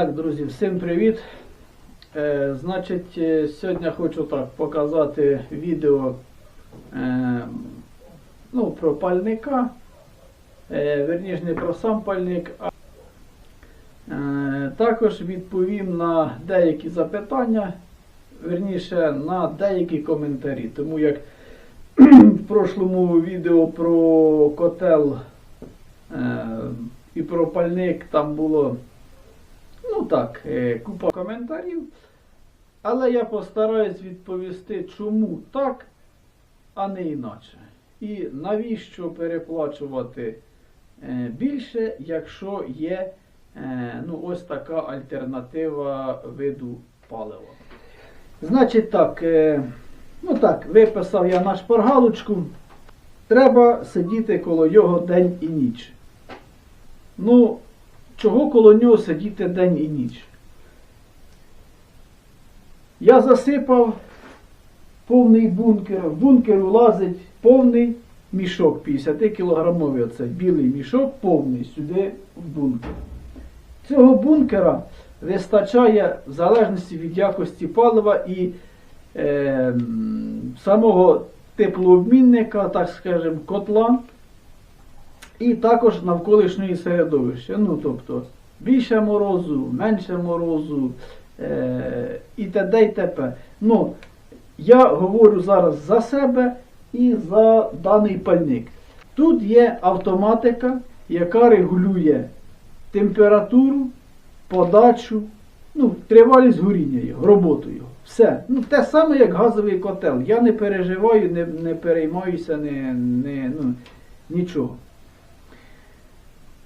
Так, друзі, всім привіт. Е, значить, е, сьогодні хочу так показати відео е, ну, про пальника. Е, верніше не про сам пальник, а е, також відповім на деякі запитання, верніше на деякі коментарі. Тому як в прошлому відео про котел е, і про пальник там було. Ну так, е, купа коментарів. Але я постараюсь відповісти, чому так, а не іначе. І навіщо переплачувати е, більше, якщо є е, ну, ось така альтернатива виду палива. Значить так, ну так, виписав я на шпаргалочку. Треба сидіти коло його день і ніч. Ну, чого коло нього сидіти день і ніч? Я засипав повний бункер. В бункер улазить повний мішок 50 кілограмовий. Оце білий мішок повний сюди в бункер. Цього бункера вистачає в залежності від якості палива і е, самого теплообмінника, так скажемо, котла і також навколишньої середовища. Ну, тобто, більше морозу, менше морозу е, і т.д. і т.п. Ну, я говорю зараз за себе і за даний пальник. Тут є автоматика, яка регулює температуру, подачу, ну, тривалість горіння його, роботу його. Все. Ну, те саме, як газовий котел. Я не переживаю, не, не переймаюся, не, не, ну, нічого.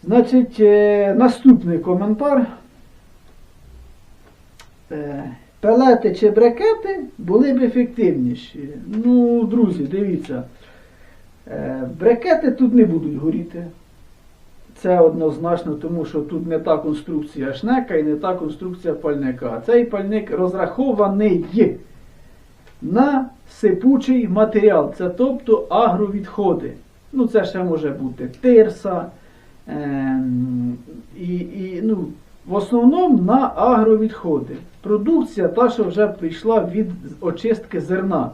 Значить, е, наступний коментар. Е, Пелети чи брикети були б ефективніші. Ну, друзі, дивіться. Е, Брикети тут не будуть горіти. Це однозначно, тому що тут не та конструкція шнека і не та конструкція пальника. Цей пальник розрахований на сипучий матеріал. Це тобто агровідходи. Ну, це ще може бути тирса. Ем, і, і, ну, в основному на агровідходи. Продукція та, що вже прийшла від очистки зерна.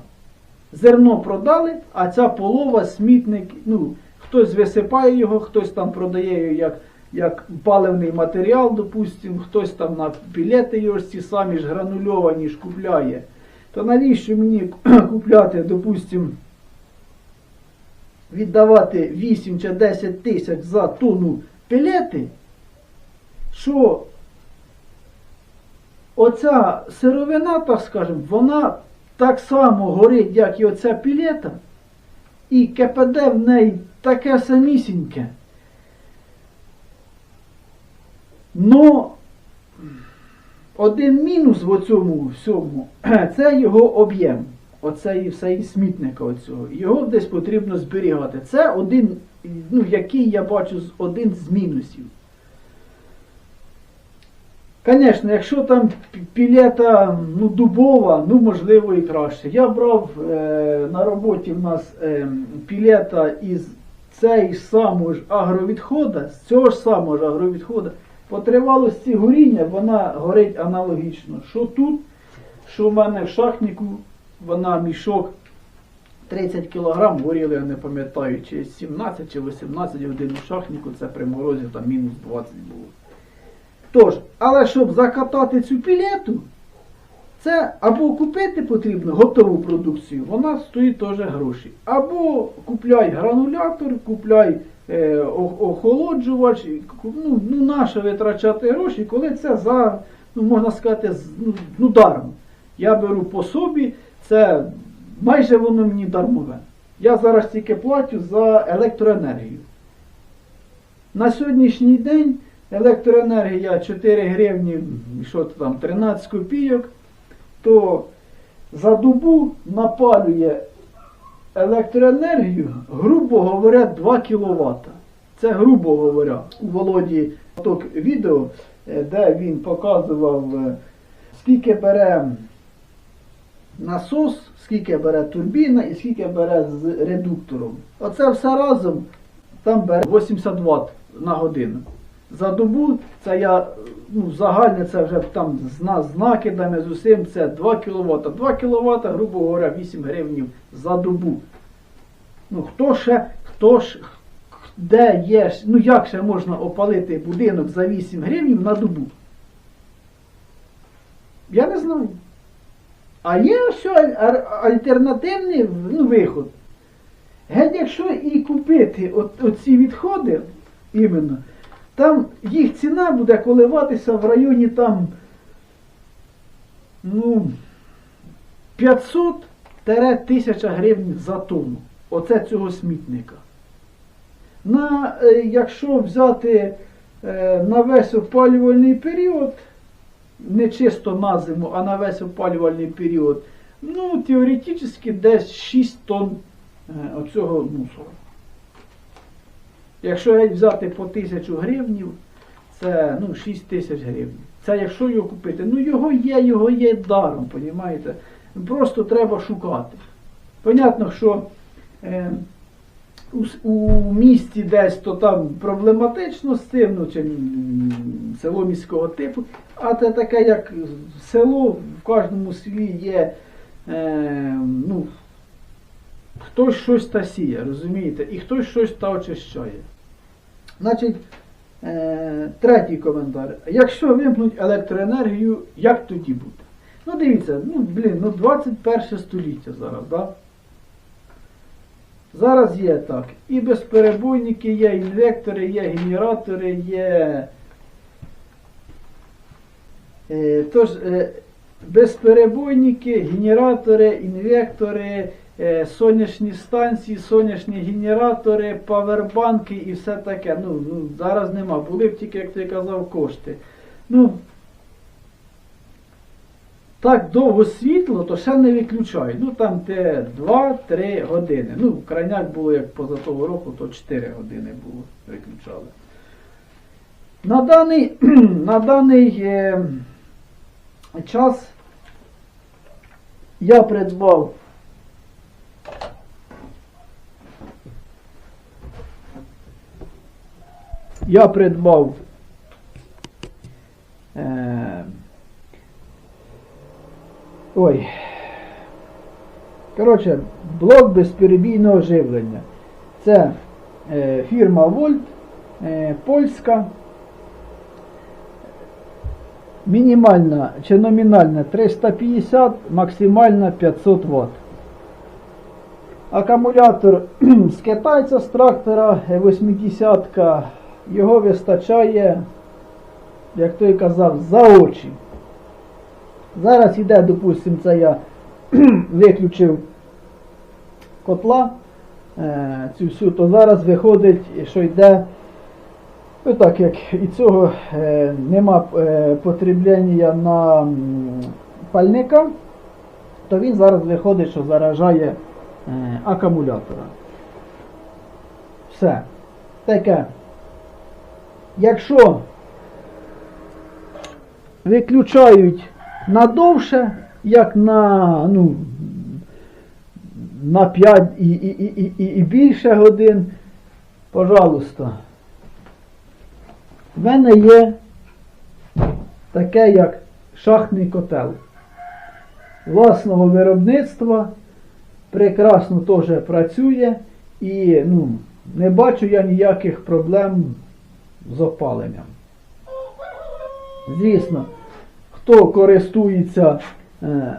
Зерно продали, а ця полова, смітник, ну, хтось висипає його, хтось там продає як, як паливний матеріал, допустимо, хтось там на пілети його ці самі ж гранульовані ж купляє. То навіщо мені купляти, допустимо, віддавати 8 чи 10 тисяч за тонну пілети, що оця сировина, так скажемо, вона так само горить, як і оця пілета, і КПД в неї таке самісіньке. Но один мінус в цьому всьому це його об'єм. Оцеї всеї смітника оцього. Його десь потрібно зберігати. Це один, ну, який я бачу один з мінусів. Звісно, якщо там пілета ну, дубова, ну можливо і краще. Я брав е, на роботі в нас е, пілета із ж самого ж агровідхода, з цього ж самого ж агровідхода, по тривалості горіння вона горить аналогічно. Що тут, що в мене в шахніку, вона мішок 30 кг горіли, я не пам'ятаю, чи 17 чи 18 годин у шахніку, це при морозі там мінус 20 було. Тож, але щоб закатати цю пілету, це або купити потрібно готову продукцію, вона стоїть теж гроші. Або купляй гранулятор, купляй е, охолоджувач, ну, ну нащо витрачати гроші, коли це за, ну можна сказати, ну, ну даром. Я беру по собі, це майже воно мені дармове. Я зараз тільки платю за електроенергію. На сьогоднішній день електроенергія 4 гривні, що то там, 13 копійок, то за добу напалює електроенергію, грубо говоря, 2 кВт. Це грубо говоря. У Володі поток відео, е, де він показував, е, скільки бере насос, скільки бере турбіна і скільки бере з редуктором. Оце все разом там бере 80 Вт на годину. за добу, це я ну, загальне це вже там з, з накидами, з усім, це 2 кВт. 2 кВт, грубо говоря, 8 гривнів за добу. Ну хто ще, хто ж, де є, ну як ще можна опалити будинок за 8 гривнів на добу? Я не знаю. А є ар- альтернативний ну, виход. Геть якщо і купити от, оці відходи, іменно, там їх ціна буде коливатися в районі там, ну, 500-1000 гривень за тонну. Оце цього смітника. На, е, якщо взяти е, на весь опалювальний період, не чисто на зиму, а на весь опалювальний період, ну, теоретично десь 6 тонн е, оцього мусору. Якщо взяти по тисячу гривнів, це ну, 6 тисяч гривень. Це якщо його купити. Ну його є, його є даром, понімаєте? Просто треба шукати. Понятно, що е, у, місті десь то там проблематично з цим, ну, чи село міського типу, а це таке, як село, в кожному селі є, е, ну, хтось щось та сіє, розумієте, і хтось щось та очищає. Значить, е, третій коментар. Якщо вимкнуть електроенергію, як тоді буде? Ну дивіться, ну блін, ну 21 століття зараз, да? Зараз є так. І безперебойники є, інвектори, є генератори, є. Е, тож, е, безперебойники, генератори, інвектори, е, сонячні станції, сонячні генератори, павербанки і все таке. Ну, ну, зараз нема. Були б тільки, як ти казав, кошти. Ну, так довго світло, то ще не виключають. Ну там те 2-3 години. Ну, крайняк було як поза того року, то 4 години було, виключали. На даний, на даний е, час я придбав я придбав Ой. Коротше, блок безперебійного живлення. Це е, фірма Volt, е, польська. Мінімальна чи номінальна 350, максимальна 500 Вт. Акумулятор з китайця з трактора 80 його вистачає, як той казав, за очі. Зараз іде, допустимо, це я виключив котла е, цю всю, то зараз виходить, що йде, ну так як і цього е, нема е, на пальника, то він зараз виходить, що заражає акумулятора. Все. Таке. Якщо виключають надовше, як на, ну, на 5 і, і, і, і, і більше годин, пожалуйста. В мене є таке, як шахтний котел. Власного виробництва, прекрасно теж працює і ну, не бачу я ніяких проблем з опаленням. Звісно, хто користується е,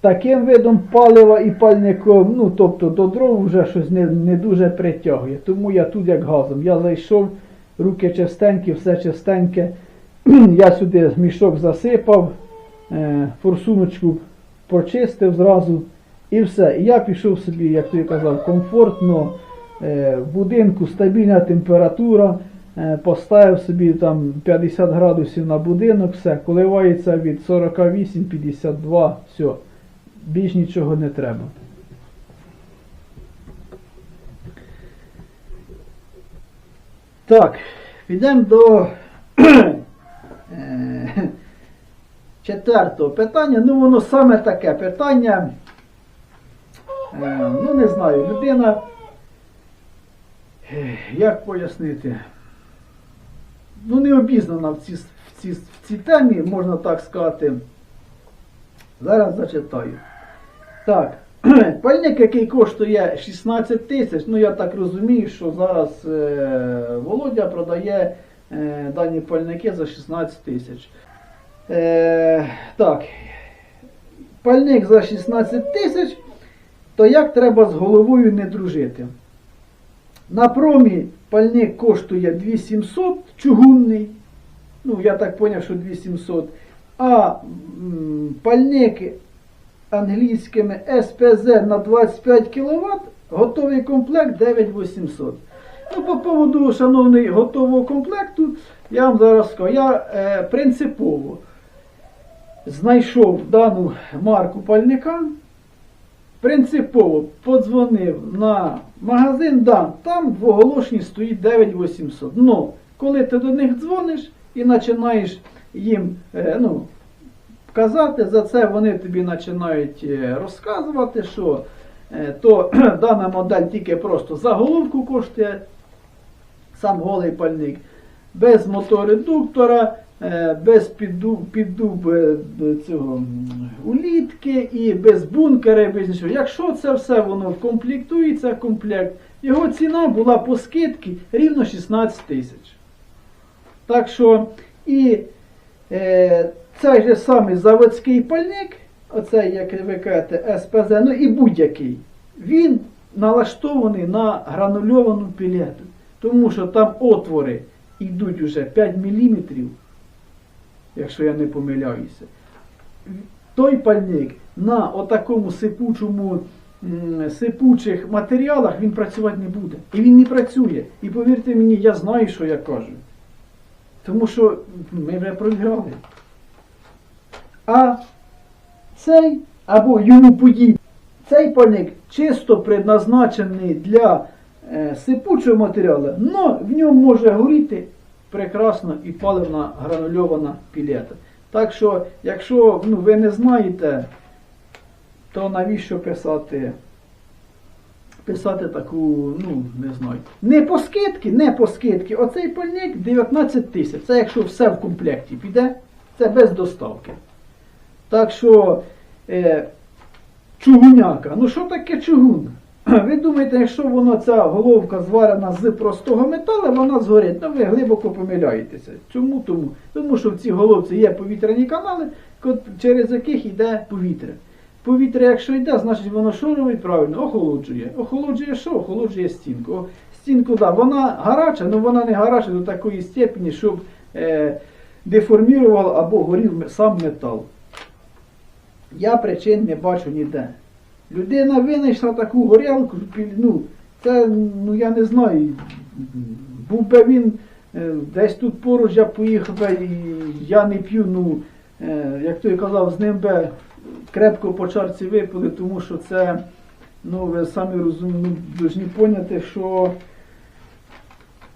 таким видом палива і пальником, ну тобто до дров вже щось не, не дуже притягує. Тому я тут як газом. Я зайшов, руки чистенькі, все чистеньке. Я сюди мішок засипав, е, форсуночку прочистив зразу і все. Я пішов собі, як ти казав, комфортно, е, в будинку стабільна температура. Е, Поставив собі там 50 градусів на будинок, все, коливається від 48-52, все, більш нічого не треба. Так, підемо до е, четвертого питання. Ну, воно саме таке питання. Е, Ну, не знаю, людина. Як пояснити? Ну, не обізнана в цій, в, цій, в цій темі, можна так сказати. Зараз зачитаю. Так, пальник, який коштує 16 тисяч, ну я так розумію, що зараз е, Володя продає е, дані пальники за 16 тисяч. Е, так, пальник за 16 тисяч, то як треба з головою не дружити? На промі пальник коштує 2700 чугунний. Ну, я так зрозумів, що 2700. А м, пальник англійськими СПЗ на 25 кВт, готовий комплект 9800. Ну, по поводу, шановний, готового комплекту, я вам зараз скажу, я е, принципово знайшов дану марку пальника, принципово подзвонив на магазин, да, там в оголошенні стоїть 9800. Но коли ти до них дзвониш і починаєш їм е, ну, казати за це, вони тобі починають е, розказувати, що е, то дана модель тільки просто заголовку коштує сам голий пальник, без моторедуктора, без піддуб, піддуб е, цього улітки і без бункера, без нічого. Якщо це все воно комплектується, комплект, його ціна була по скидці рівно 16 тисяч. Так що і е, цей же самий заводський пальник, оцей, як ви кажете, СПЗ, ну і будь-який, він налаштований на гранульовану пілету. Тому що там отвори йдуть уже 5 мм, якщо я не помиляюся. Той пальник на отакому сипучому, сипучих матеріалах він працювати не буде. І він не працює. І повірте мені, я знаю, що я кажу. Тому що ми вже програли. А цей або йому подібний, цей пальник чисто предназначений для е, сипучого матеріалу, але в ньому може горіти прекрасно і паливна гранульована пілета. Так що, якщо ну, ви не знаєте, то навіщо писати? Писати таку, ну, не знаю. Не по скидки, не по скидки. Оцей пальник 19 тисяч. Це якщо все в комплекті піде, це без доставки. Так що е, чугуняка. Ну що таке чугун? Ви думаєте, якщо воно ця головка зварена з простого металу, вона згорить. Ну ви глибоко помиляєтеся. Чому? Тому? Тому що в цій головці є повітряні канали, через яких йде повітря. Повітря, якщо йде, значить воно що робить правильно? Охолоджує. Охолоджує що? Охолоджує стінку. Стінку, да, вона гаряча, але вона не гаряча до такої степені, щоб е, деформірував або горів сам метал. Я причин не бачу ніде. Людина винайшла таку горілку, ну, це, ну я не знаю. Був би він е, десь тут поруч, я поїхав би, і я не п'ю, ну, е, як той казав, з ним би крепко по чарці випили, тому що це, ну ви самі розумієте, ну, повинні поняти, що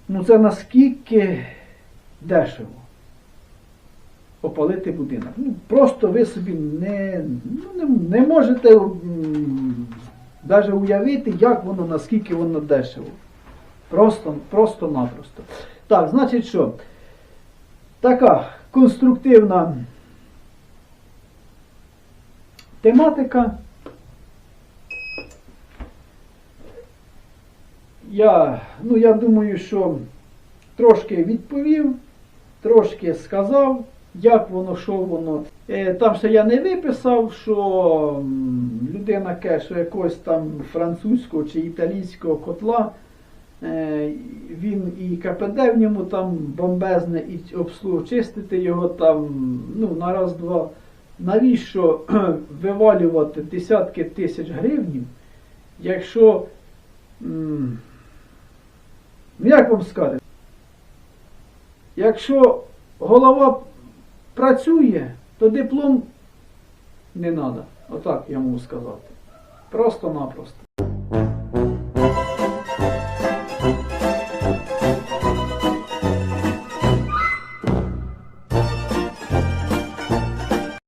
ну, це наскільки дешево опалити будинок. Ну, просто ви собі не, ну, не, не можете навіть уявити, як воно, наскільки воно дешево. Просто, просто-напросто. Так, значить що? Така конструктивна тематика. Я, ну, я думаю, що трошки відповів, трошки сказав, як воно, що воно. Е, Там ще я не виписав, що людина каже, що якогось там французького чи італійського котла, е, він і КПД в ньому там бомбезне, і обслуг чистити його там, ну, на раз-два. Навіщо вивалювати десятки тисяч гривнів, якщо, ну як вам сказати, якщо голова працює, то диплом не треба. Отак я можу сказати. Просто-напросто.